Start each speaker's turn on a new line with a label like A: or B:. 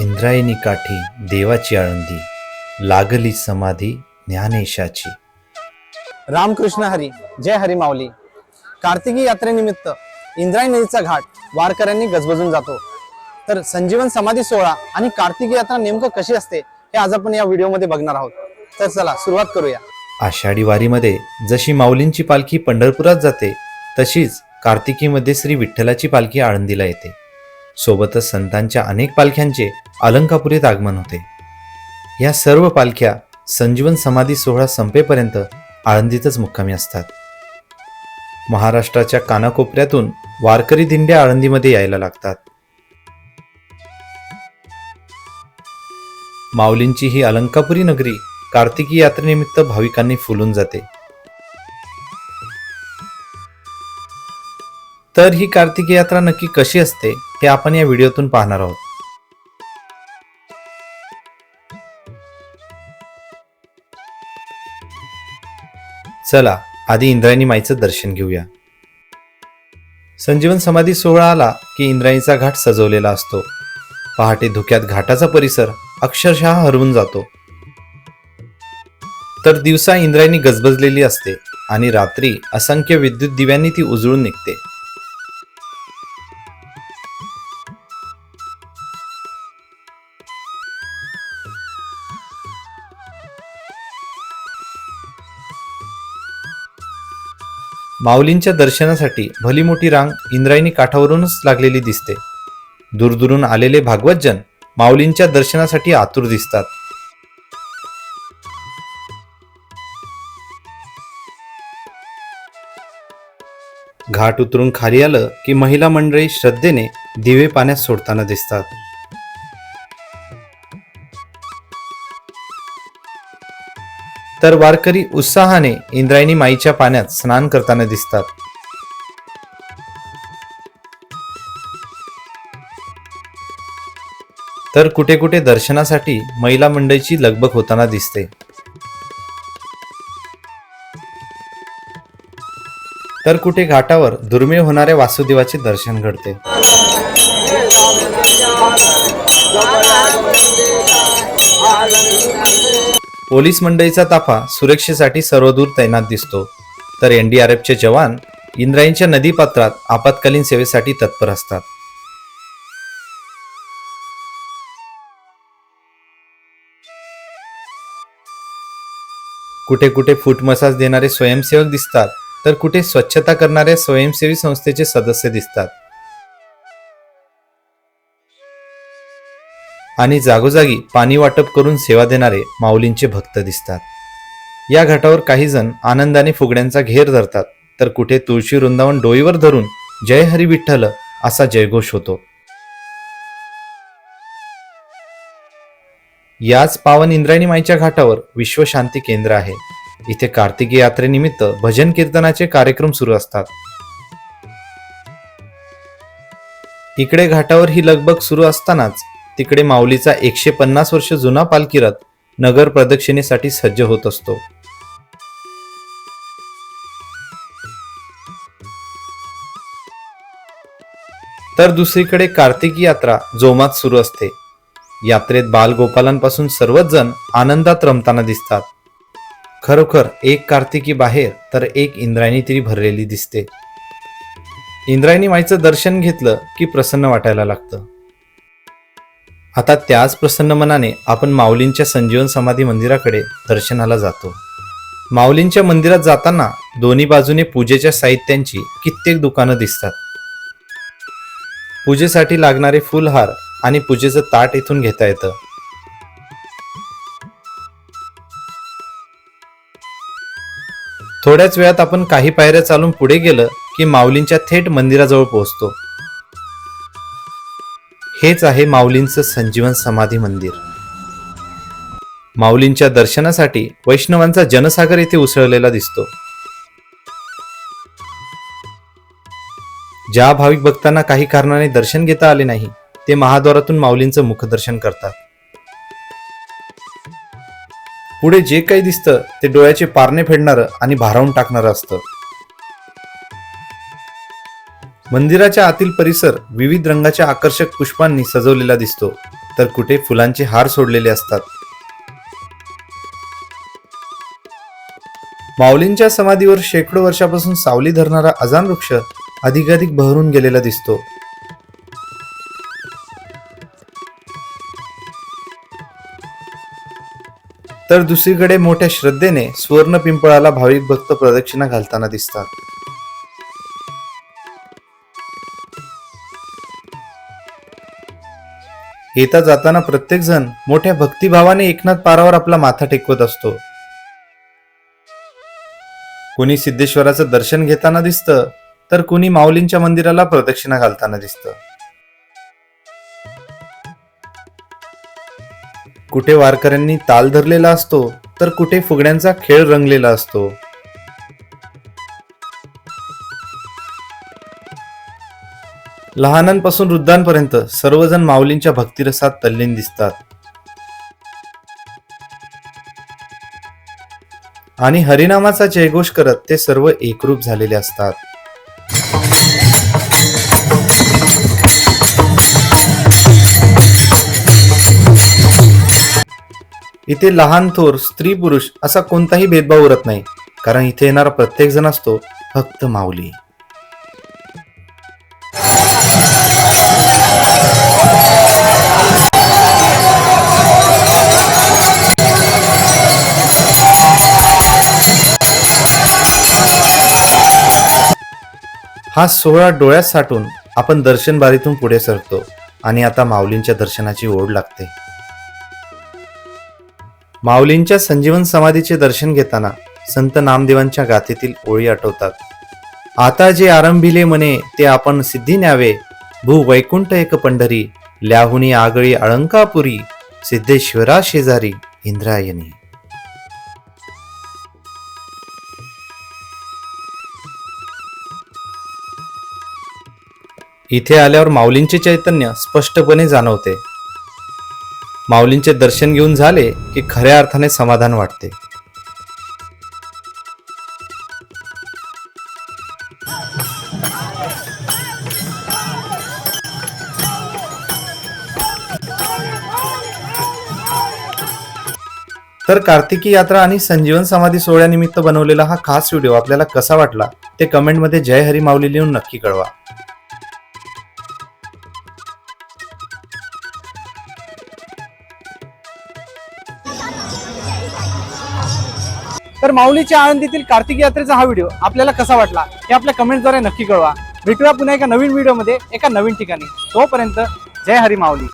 A: इंद्रायणी काठी देवाची आळंदी लागली समाधी ज्ञानेशाची.
B: रामकृष्ण हरी जय हरी माऊली. कार्तिकी यात्रेनिमित्त इंद्रायणी नदीचा घाट वारकऱ्यांनी गजबजून जातो. तर संजीवन समाधी सोहळा आणि कार्तिकी यात्रा नेमकं कशी असते हे आज आपण या व्हिडिओमध्ये बघणार आहोत. तर चला सुरुवात करूया.
A: आषाढी वारीमध्ये जशी माऊलींची पालखी पंढरपुरात जाते तशीच कार्तिकीमध्ये श्री विठ्ठलाची पालखी आळंदीला येते. सोबतच संतांच्या अनेक पालख्यांचे अलंकापुरीत आगमन होते. या सर्व पालख्या संजीवन समाधी सोहळा संपेपर्यंत आळंदीतच मुक्कामी असतात. महाराष्ट्राच्या कानाकोपऱ्यातून वारकरी दिंड्या आळंदीमध्ये यायला लागतात. माऊलींची ही अलंकापुरी नगरी कार्तिकी यात्रेनिमित्त भाविकांनी फुलून जाते. तर ही कार्तिकी यात्रा नक्की कशी असते हे आपण या व्हिडिओतून पाहणार आहोत. चला आधी इंद्रायणी माईचं दर्शन घेऊया. संजीवन समाधी सोहळा आला की इंद्रायणीचा घाट सजवलेला असतो. पहाटे धुक्यात घाटाचा परिसर अक्षरशः हरवून जातो. तर दिवसा इंद्रायणी गजबजलेली असते आणि रात्री असंख्य विद्युत दिव्यांनी ती उजळून निघते. माऊलींच्या दर्शनासाठी भली मोठी रांग इंद्रायणी काठावरूनच लागलेली दिसते. दूरदूरून आलेले भागवतजन माऊलींच्या दर्शनासाठी आतुर दिसतात. घाट उतरून खाली आलं की महिला मंडळी श्रद्धेने दिवे पाण्यात सोडताना दिसतात. तर वारकरी उत्साहाने इंद्रायणी माईच्या पाण्यात स्नान करताना दिसतात तर कुठे कुठे दर्शनासाठी महिला मंडळीची लगबग होताना दिसते तर कुठे घाटावर दुर्मिळ होणाऱ्या वासुदेवाचे दर्शन घडते पोलीस मंडळीचा ताफा सुरक्षेसाठी सर्वदूर तैनात दिसतो. तर एनडीआरएफचे जवान इंद्रायणच्या नदीपात्रात आपत्कालीन सेवेसाठी तत्पर असतात. कुठे कुठे फूट मसाज देणारे स्वयंसेवक दिसतात तर कुठे स्वच्छता करणाऱ्या स्वयंसेवी संस्थेचे सदस्य दिसतात. आणि जागोजागी पाणी वाटप करून सेवा देणारे माऊलींचे भक्त दिसतात. या घाटावर काही जण आनंदाने फुगड्यांचा घेर धरतात तर कुठे तुळशी वृंदावन डोईवर धरून जय हरी विठ्ठल असा जयघोष होतो. याच पावन इंद्रायणी माईच्या घाटावर विश्वशांती केंद्र आहे. इथे कार्तिकी यात्रेनिमित्त भजन कीर्तनाचे कार्यक्रम सुरू असतात. इकडे घाटावर ही लगबग सुरू असतानाच तिकडे माऊलीचा एकशे पन्नास वर्ष जुना पालखी रथ नगर प्रदक्षिणेसाठी सज्ज होत असतो. तर दुसरीकडे कार्तिकी यात्रा जोमात सुरू असते. यात्रेत बालगोपालांपासून सर्वच जण आनंदात रमताना दिसतात. खरोखर एक कार्तिकी बाहेर तर एक इंद्रायणी तरी भरलेली दिसते. इंद्रायणी माईचं दर्शन घेतलं की प्रसन्न वाटायला लागतं. आता त्याच प्रसन्न मनाने आपण माऊलींच्या संजीवन समाधी मंदिराकडे दर्शनाला जातो. माऊलींच्या मंदिरात जाताना दोन्ही बाजूने पूजेच्या साहित्यांची कित्येक दुकानं दिसतात. पूजेसाठी लागणारे फुलहार आणि पूजेचं ताट इथून घेता येतं. थोड्याच वेळात आपण काही पायऱ्या चालून पुढे गेलं की माऊलींच्या थेट मंदिराजवळ पोहोचतो. हेच आहे माऊलींचं संजीवन समाधी मंदिर. माऊलींच्या दर्शनासाठी वैष्णवांचा जनसागर येथे उसळलेला दिसतो. ज्या भाविक भक्तांना काही कारणाने दर्शन घेता आले नाही ते महाद्वारातून माऊलींचं मुखदर्शन करतात. पुढे जे काही दिसतं ते डोळ्याचे पारणे फेडणारं आणि भारावून टाकणारं असतं. मंदिराच्या आतील परिसर विविध रंगाच्या आकर्षक पुष्पांनी सजवलेला दिसतो तर कुठे फुलांचे हार सोडलेले असतात. माऊलींच्या समाधीवर शेकडो वर्षापासून सावली धरणारा अजान वृक्ष अधिकाधिक बहरून गेलेला दिसतो. तर दुसरीकडे मोठ्या श्रद्धेने सुवर्ण पिंपळाला भाविक भक्त प्रदक्षिणा घालताना दिसतात. येता जाताना प्रत्येकजण मोठ्या भक्तिभावाने एकनाथ पारावर आपला माथा टेकवत असतो. कुणी सिद्धेश्वराचं दर्शन घेताना दिसतं तर कुणी माऊलींच्या मंदिराला प्रदक्षिणा घालताना दिसतं. कुठे वारकऱ्यांनी ताल धरलेला असतो तर कुठे फुगड्यांचा खेळ रंगलेला असतो. लहानांपासून वृद्धांपर्यंत सर्वजण माऊलींच्या भक्तिरसात तल्लीन दिसतात. आणि हरिनामाचा जयघोष करत ते सर्व एकरूप झालेले असतात. इथे लहान थोर स्त्री पुरुष असा कोणताही भेदभाव उरत नाही कारण इथे येणारा प्रत्येक जण असतो फक्त माऊली. हा सोहळा डोळ्यात साठून आपण दर्शनबारीतून पुढे सरतो आणि आता माऊलींच्या दर्शनाची ओढ लागते. माऊलींच्या संजीवन समाधीचे दर्शन घेताना संत नामदेवांच्या गाथेतील ओळी आठवतात. आता जे आरंभिले म्हणे ते आपण सिद्धी न्यावे. भू वैकुंठ एक पंढरी ल्याहुनी आगळी अळंकापुरी सिद्धेश्वरा शेजारी इंद्रायणी. इथे आल्यावर माऊलींचे चैतन्य स्पष्टपणे जाणवते. माऊलींचे दर्शन घेऊन झाले की खऱ्या अर्थाने समाधान वाटते. तर कार्तिकी यात्रा आणि संजीवन समाधी सोहळ्यानिमित्त बनवलेला हा खास व्हिडिओ आपल्याला कसा वाटला ते कमेंटमध्ये जय हरी माऊली लिहून नक्की कळवा.
B: तर माऊलीच्या आळंदीतील कार्तिक यात्रेचा हा व्हिडिओ आपल्याला कसा वाटला हे आपल्या कमेंटद्वारे नक्की कळवा. भेटूया पुन्हा एका नवीन व्हिडिओमध्ये एका नवीन ठिकाणी. तोपर्यंत जय हरी माऊली.